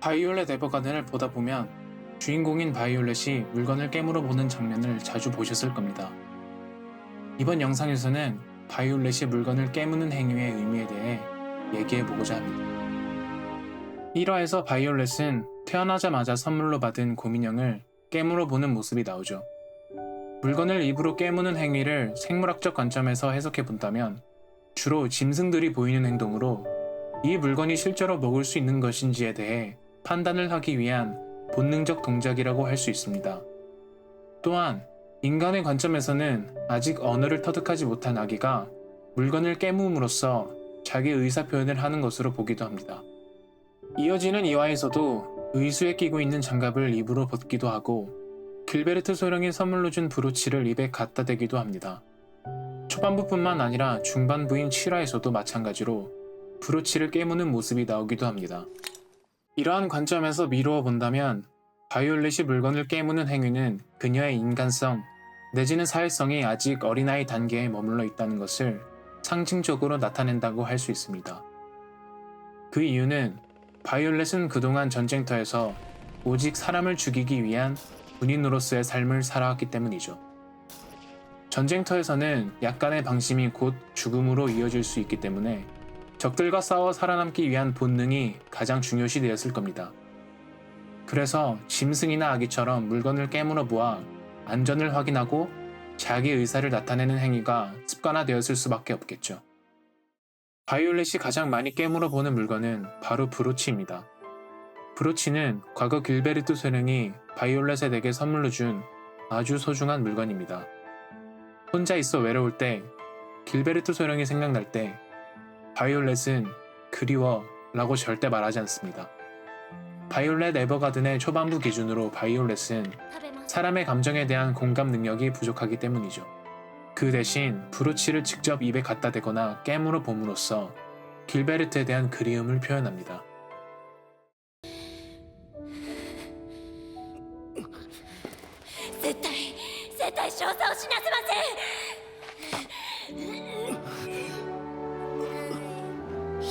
바이올렛 에버가든을 보다 보면 주인공인 바이올렛이 물건을 깨물어 보는 장면을 자주 보셨을 겁니다. 이번 영상에서는 바이올렛이 물건을 깨무는 행위의 의미에 대해 얘기해 보고자 합니다. 1화에서 바이올렛은 태어나자마자 선물로 받은 곰인형을 깨물어 보는 모습이 나오죠. 물건을 입으로 깨무는 행위를 생물학적 관점에서 해석해 본다면 주로 짐승들이 보이는 행동으로 이 물건이 실제로 먹을 수 있는 것인지에 대해 판단을 하기 위한 본능적 동작이라고 할 수 있습니다. 또한 인간의 관점에서는 아직 언어를 터득하지 못한 아기가 물건을 깨무음으로써 자기 의사 표현을 하는 것으로 보기도 합니다. 이어지는 이화에서도 의수에 끼고 있는 장갑을 입으로 벗기도 하고 길베르트 소령이 선물로 준 브로치를 입에 갖다 대기도 합니다. 초반부뿐만 아니라 중반부인 7화에서도 마찬가지로 브로치를 깨무는 모습이 나오기도 합니다. 이러한 관점에서 미루어 본다면 바이올렛이 물건을 깨무는 행위는 그녀의 인간성 내지는 사회성이 아직 어린아이 단계에 머물러 있다는 것을 상징적으로 나타낸다고 할 수 있습니다. 그 이유는 바이올렛은 그동안 전쟁터에서 오직 사람을 죽이기 위한 군인으로서의 삶을 살아왔기 때문이죠. 전쟁터에서는 약간의 방심이 곧 죽음으로 이어질 수 있기 때문에 적들과 싸워 살아남기 위한 본능이 가장 중요시 되었을 겁니다. 그래서 짐승이나 아기처럼 물건을 깨물어 보아 안전을 확인하고 자기 의사를 나타내는 행위가 습관화되었을 수밖에 없겠죠. 바이올렛이 가장 많이 깨물어 보는 물건은 바로 브로치입니다. 브로치는 과거 길베르트 소령이 바이올렛에게 선물로 준 아주 소중한 물건입니다. 혼자 있어 외로울 때 길베르트 소령이 생각날 때 바이올렛은 그리워 라고 절대 말하지 않습니다. 바이올렛 에버가든의 초반부 기준으로 바이올렛은 사람의 감정에 대한 공감 능력이 부족하기 때문이죠. 그 대신 브루치를 직접 입에 갖다 대거나 깨물어 봄으로써 길베르트에 대한 그리움을 표현합니다.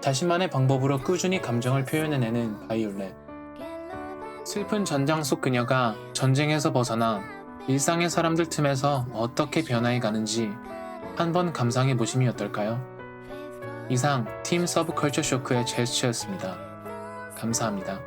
자신만의 방법으로 꾸준히 감정을 표현해내는 바이올렛. 슬픈 전장 속 그녀가 전쟁에서 벗어나 일상의 사람들 틈에서 어떻게 변화해 가는지 한번 감상해 보심이 어떨까요? 이상 팀 서브컬처 쇼크의 제스처였습니다. 감사합니다.